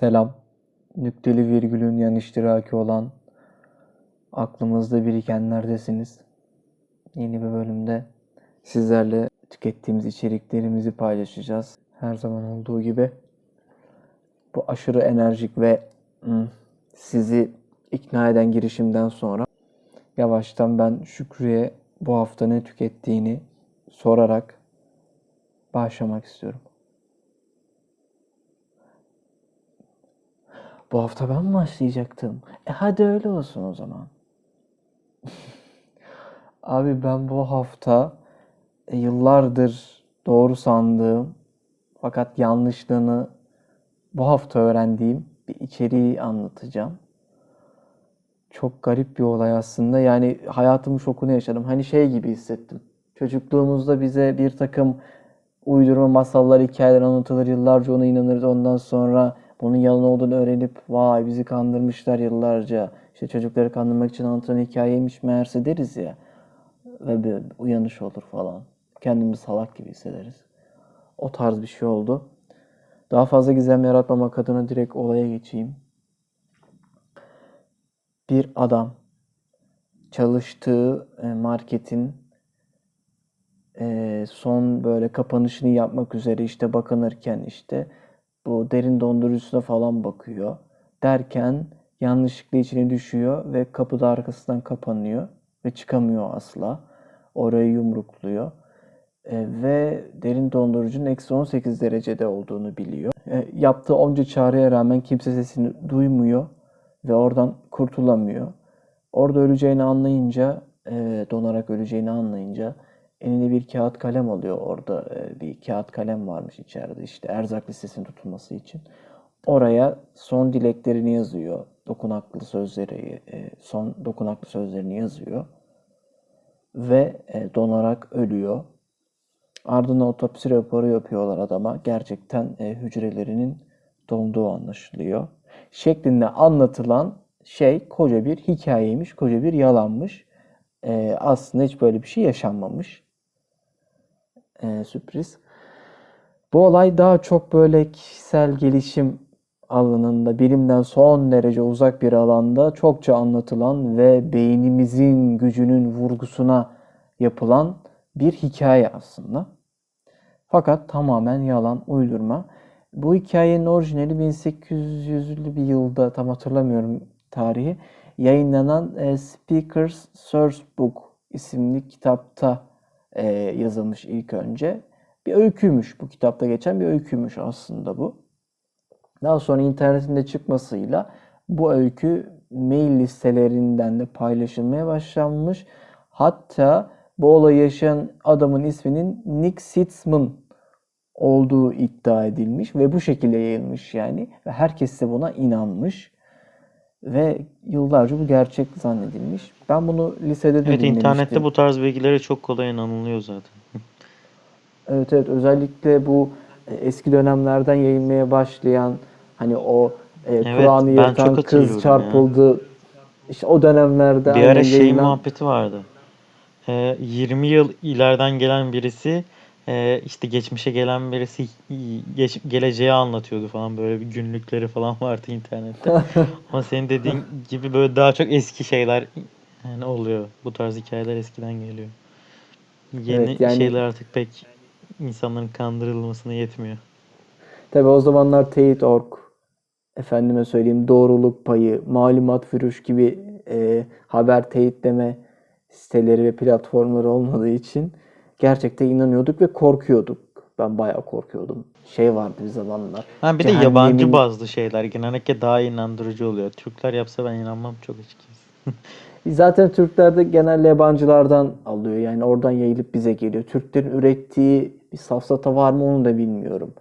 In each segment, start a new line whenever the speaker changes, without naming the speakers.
Selam. Nükteli virgülün yan iştiraki olan aklımızda birikenlerdesiniz. Yeni bir bölümde sizlerle tükettiğimiz içeriklerimizi paylaşacağız. Her zaman olduğu gibi bu aşırı enerjik ve hmm, sizi ikna eden girişimden sonra yavaştan ben Şükrü'ye bu hafta ne tükettiğini sorarak başlamak istiyorum. Bu hafta ben başlayacaktım? E hadi öyle olsun o zaman. Abi ben bu hafta e, yıllardır doğru sandığım fakat yanlışlığını bu hafta öğrendiğim bir içeriği anlatacağım. Çok garip bir olay aslında. Yani hayatımın şokunu yaşadım. Hani şey gibi hissettim. Çocukluğumuzda bize bir takım uydurma masallar, hikayeler anlatılır. Yıllarca ona inanırız. Ondan sonra bunun yalan olduğunu öğrenip vay bizi kandırmışlar yıllarca. İşte çocukları kandırmak için anlatılan hikayeymiş meğerse deriz ya. Ve bir uyanış olur falan. Kendimizi salak gibi hissederiz. O tarz bir şey oldu. Daha fazla gizem yaratmamak adına direkt olaya geçeyim. Bir adam çalıştığı e, marketin e, son böyle kapanışını yapmak üzere işte bakınırken işte bu derin dondurucusuna falan bakıyor. Derken yanlışlıkla içine düşüyor ve kapı da arkasından kapanıyor ve çıkamıyor asla. Orayı yumrukluyor. E, ve derin dondurucunun eksi 18 derecede olduğunu biliyor. E, yaptığı onca çağrıya rağmen kimse sesini duymuyor ve oradan kurtulamıyor. Orada öleceğini anlayınca, e, donarak öleceğini anlayınca eline bir kağıt kalem alıyor. Orada e, bir kağıt kalem varmış içeride işte erzak listesinin tutulması için. Oraya son dileklerini yazıyor. Dokunaklı sözleri, e, son dokunaklı sözlerini yazıyor. Ve e, donarak ölüyor. Ardından otopsi raporu yapıyorlar adama. Gerçekten hücrelerinin donduğu anlaşılıyor. Şeklinde anlatılan şey koca bir hikayeymiş, koca bir yalanmış. E, aslında hiç böyle bir şey yaşanmamış. E, sürpriz. Bu olay daha çok böyle kişisel gelişim alanında, bilimden son derece uzak bir alanda çokça anlatılan ve beynimizin gücünün vurgusuna yapılan bir hikaye aslında. Fakat tamamen yalan, uydurma. Bu hikayenin orijinali 1800'lü bir yılda tam hatırlamıyorum tarihi yayınlanan e, Speaker's Source Book isimli kitapta e, yazılmış ilk önce. Bir öyküymüş bu kitapta geçen bir öyküymüş aslında bu. Daha sonra internetinde çıkmasıyla bu öykü mail listelerinden de paylaşılmaya başlanmış. Hatta bu olayı yaşayan adamın isminin Nick Sitzman olduğu iddia edilmiş ve bu şekilde yayılmış yani ve herkes de buna inanmış ve yıllarca bu gerçek zannedilmiş. Ben bunu lisede de
Evet
dinlemiştim.
internette bu tarz bilgilere çok kolay inanılıyor zaten.
Evet evet özellikle bu e, eski dönemlerden yayılmaya başlayan hani o e,
Evet,
Kur'an'ı yırtan kız çarpıldı. İşte o dönemlerde
Bir ara
aynen
şey
yayınlan-
muhabbeti vardı. Ee, 20 yıl ileriden gelen birisi e, işte geçmişe gelen birisi geç, geleceği anlatıyordu falan böyle bir günlükleri falan vardı internette. Ama senin dediğin gibi böyle daha çok eski şeyler yani oluyor. Bu tarz hikayeler eskiden geliyor. Yeni
Evet, yani-
şeyler artık pek insanların kandırılmasına yetmiyor.
Tabii o zamanlar Teyit.org, efendime söyleyeyim doğruluk payı, malumat fürüş gibi e, haber teyitleme siteleri ve platformları olmadığı için gerçekten inanıyorduk ve korkuyorduk. Ben bayağı korkuyordum. Şey vardı bir zamanlar.
Ha bir de yabancı bazlı şeyler genellikle daha inandırıcı oluyor. Türkler yapsa ben inanmam çok açıkçası.
Zaten Türkler de genelde yabancılardan alıyor. Yani oradan yayılıp bize geliyor. Türklerin ürettiği bir safsata var mı onu da bilmiyorum.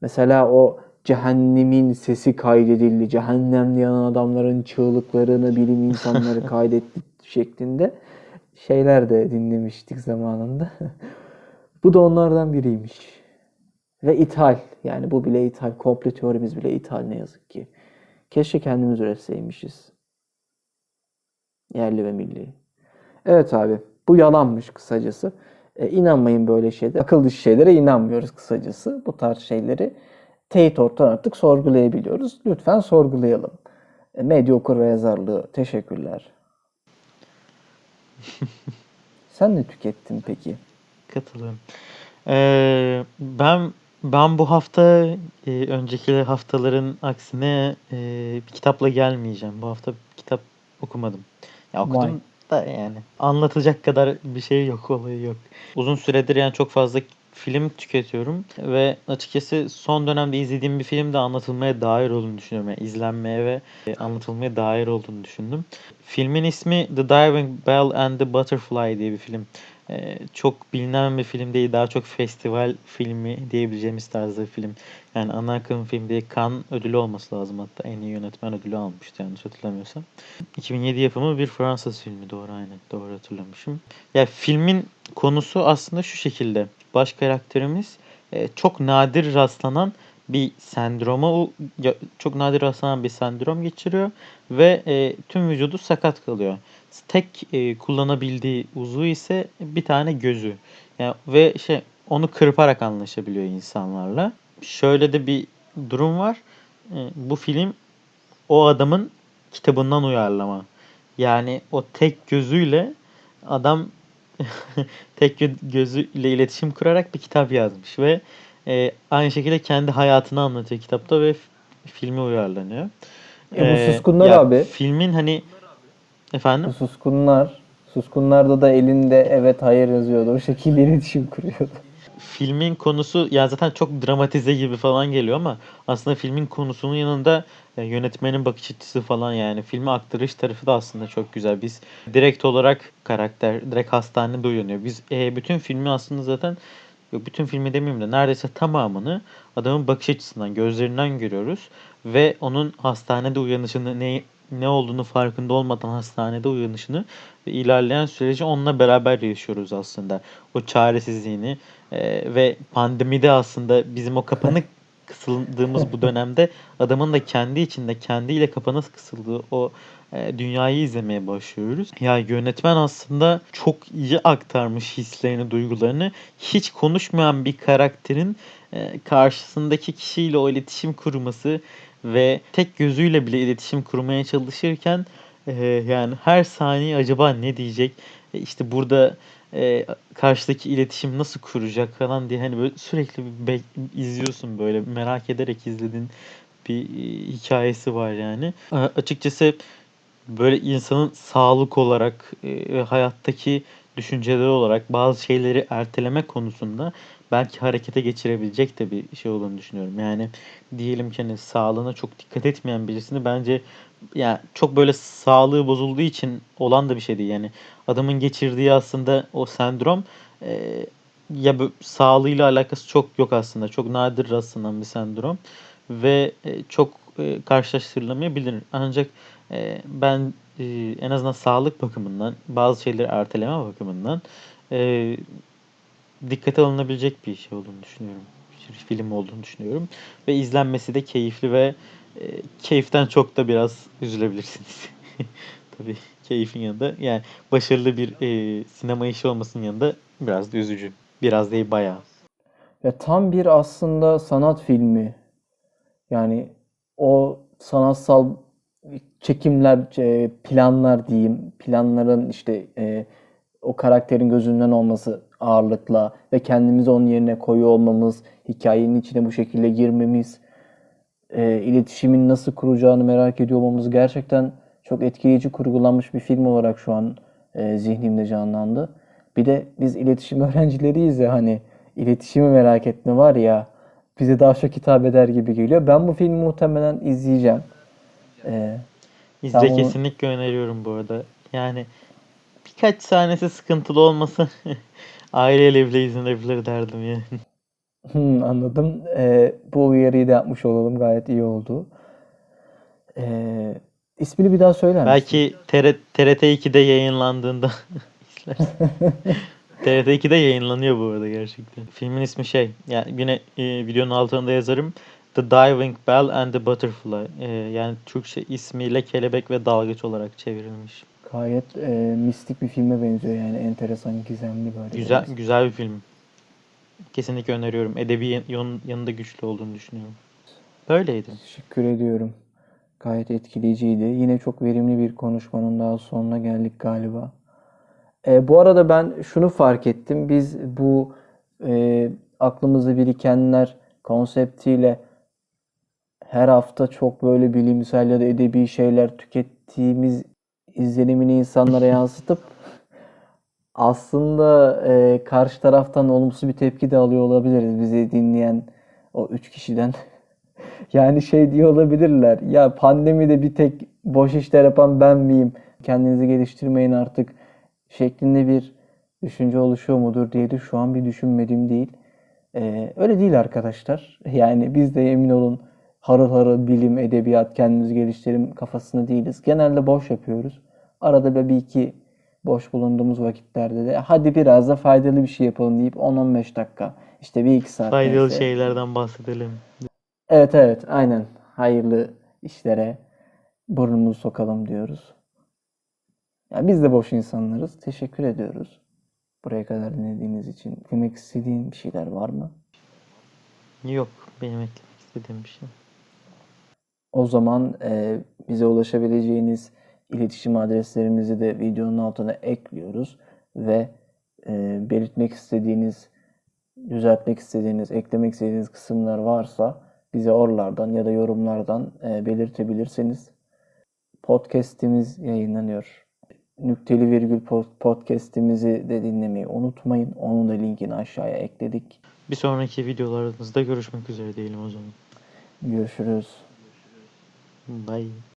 Mesela o cehennemin sesi kaydedildi. Cehennemde yanan adamların çığlıklarını bilim insanları kaydetti şeklinde şeyler de dinlemiştik zamanında. Bu da onlardan biriymiş. Ve ithal. Yani bu bile ithal. Komple teorimiz bile ithal ne yazık ki. Keşke kendimiz üretseymişiz. Yerli ve milli. Evet abi. Bu yalanmış kısacası. E, inanmayın böyle şeylere. Akıl dışı şeylere inanmıyoruz kısacası. Bu tarz şeyleri teyit ortadan artık sorgulayabiliyoruz. Lütfen sorgulayalım. E, medya okur ve yazarlığı. Teşekkürler. Sen ne tükettin peki?
Katılıyorum. Ee, ben ben bu hafta e, önceki haftaların aksine e, bir kitapla gelmeyeceğim. Bu hafta bir kitap okumadım. Ya
Vay.
okudum da yani anlatacak kadar bir şey yok, olayı yok. Uzun süredir yani çok fazla film tüketiyorum ve açıkçası son dönemde izlediğim bir film de anlatılmaya dair olduğunu düşünüyorum. Yani izlenmeye ve e, anlatılmaya dair olduğunu düşündüm. Filmin ismi The Diving Bell and the Butterfly diye bir film. Ee, çok bilinen bir film değil. Daha çok festival filmi diyebileceğimiz tarzda bir film. Yani ana akım film diye Cannes ödülü olması lazım hatta. En iyi yönetmen ödülü almıştı yanlış hatırlamıyorsam. 2007 yapımı bir Fransız filmi doğru aynen doğru hatırlamışım. Ya filmin konusu aslında şu şekilde. Baş karakterimiz e, çok nadir rastlanan bir sendroma çok nadir rastlanan bir sendrom geçiriyor ve e, tüm vücudu sakat kalıyor. Tek e, kullanabildiği uzuv ise bir tane gözü. Yani ve şey onu kırparak anlaşabiliyor insanlarla. Şöyle de bir durum var. E, bu film o adamın kitabından uyarlama. Yani o tek gözüyle adam tek gö- gözüyle iletişim kurarak bir kitap yazmış ve e, aynı şekilde kendi hayatını anlatıyor kitapta ve filmi uyarlanıyor.
E bu
Ee,
suskunlar
ya
abi.
Filmin hani efendim
Bu suskunlar. Suskunlarda da elinde evet hayır yazıyordu. O şekilde iletişim kuruyordu.
Filmin konusu ya zaten çok dramatize gibi falan geliyor ama aslında filmin konusunun yanında e, yönetmenin bakış açısı falan yani filmi aktarış tarafı da aslında çok güzel. Biz direkt olarak karakter direkt hastanede uyanıyor. Biz e, bütün filmi aslında zaten yok bütün filmi demeyeyim de neredeyse tamamını adamın bakış açısından, gözlerinden görüyoruz ve onun hastanede uyanışını ne ne olduğunu farkında olmadan hastanede uyanışını ve ilerleyen süreci onunla beraber yaşıyoruz aslında. O çaresizliğini e, ve pandemide aslında bizim o kapanık kısıldığımız bu dönemde adamın da kendi içinde kendiyle kapanık kısıldığı o e, dünyayı izlemeye başlıyoruz. Ya yönetmen aslında çok iyi aktarmış hislerini, duygularını. Hiç konuşmayan bir karakterin e, karşısındaki kişiyle o iletişim kurması ve tek gözüyle bile iletişim kurmaya çalışırken e, yani her saniye acaba ne diyecek? E, işte burada e, karşıdaki iletişim nasıl kuracak falan diye hani böyle sürekli bir bek- izliyorsun böyle merak ederek izlediğin bir e, hikayesi var yani. A- açıkçası böyle insanın sağlık olarak e, hayattaki düşünceleri olarak bazı şeyleri erteleme konusunda belki harekete geçirebilecek de bir şey olduğunu düşünüyorum. Yani diyelim ki hani sağlığına çok dikkat etmeyen birisini bence yani çok böyle sağlığı bozulduğu için olan da bir şey değil. Yani adamın geçirdiği aslında o sendrom e, ya bö- sağlığıyla alakası çok yok aslında. Çok nadir rastlanan bir sendrom ve e, çok e, karşılaştırılamayabilir. Ancak e, ben e, en azından sağlık bakımından bazı şeyleri erteleme bakımından e, dikkate alınabilecek bir şey olduğunu düşünüyorum. Bir film olduğunu düşünüyorum. Ve izlenmesi de keyifli ve e, keyiften çok da biraz üzülebilirsiniz. Tabii keyfin yanında yani başarılı bir e, sinema işi olmasının yanında biraz da üzücü. Biraz değil bayağı.
Ya tam bir aslında sanat filmi. Yani o sanatsal çekimler, e, planlar diyeyim, planların işte e, o karakterin gözünden olması ağırlıkla ve kendimizi onun yerine koyuyor olmamız, hikayenin içine bu şekilde girmemiz, e, iletişimin nasıl kuracağını merak ediyor olmamız gerçekten çok etkileyici kurgulanmış bir film olarak şu an zihnimde canlandı. Bir de biz iletişim öğrencileriyiz ya hani iletişimi merak etme var ya bize daha çok hitap eder gibi geliyor. Ben bu filmi muhtemelen izleyeceğim. E,
İzle
Ben onu-
kesinlikle öneriyorum bu arada. Yani birkaç sahnesi sıkıntılı olması aileyle bile izlenebilir derdim yani.
Hmm, anladım. Ee, bu uyarıyı da yapmış olalım. Gayet iyi oldu. Ee, ismini bir daha söyler misin?
Belki TR TRT 2'de yayınlandığında izlersin. TRT 2'de yayınlanıyor bu arada gerçekten. Filmin ismi şey, yani yine e, videonun altında yazarım. The Diving Bell and the Butterfly. E, yani Türkçe ismiyle Kelebek ve Dalgıç olarak çevrilmiş.
Gayet e, mistik bir filme benziyor yani enteresan, gizemli böyle
Güzel
biraz.
güzel bir film. Kesinlikle öneriyorum. Edebi yan- yan- yanında güçlü olduğunu düşünüyorum. Böyleydi.
Teşekkür ediyorum. Gayet etkileyiciydi. Yine çok verimli bir konuşmanın daha sonuna geldik galiba. E, bu arada ben şunu fark ettim. Biz bu e, aklımızda birikenler konseptiyle her hafta çok böyle bilimsel ya da edebi şeyler tükettiğimiz izlenimini insanlara yansıtıp aslında e, karşı taraftan olumsuz bir tepki de alıyor olabiliriz bizi dinleyen o üç kişiden. Yani şey diyor olabilirler. Ya pandemide bir tek boş işler yapan ben miyim? Kendinizi geliştirmeyin artık şeklinde bir düşünce oluşuyor mudur diye de şu an bir düşünmediğim değil. Ee, öyle değil arkadaşlar. Yani biz de emin olun harıl harıl bilim, edebiyat, kendimizi geliştirim kafasında değiliz. Genelde boş yapıyoruz. Arada böyle bir iki boş bulunduğumuz vakitlerde de hadi biraz da faydalı bir şey yapalım deyip 10-15 dakika işte bir iki saat
Faydalı
neyse.
şeylerden bahsedelim.
Evet evet aynen. Hayırlı işlere burnumuzu sokalım diyoruz. Ya biz de boş insanlarız. Teşekkür ediyoruz. Buraya kadar dinlediğiniz için. Demek istediğin bir şeyler var mı?
Yok benim eklemek istediğim bir şey.
O zaman e, bize ulaşabileceğiniz iletişim adreslerimizi de videonun altına ekliyoruz ve e, belirtmek istediğiniz, düzeltmek istediğiniz, eklemek istediğiniz kısımlar varsa bize oralardan ya da yorumlardan e, belirtebilirsiniz. Podcast'imiz yayınlanıyor. Nükteli virgül pod- podcast'imizi de dinlemeyi unutmayın. Onun da linkini aşağıya ekledik.
Bir sonraki videolarımızda görüşmek üzere diyelim o zaman.
Görüşürüz.
拜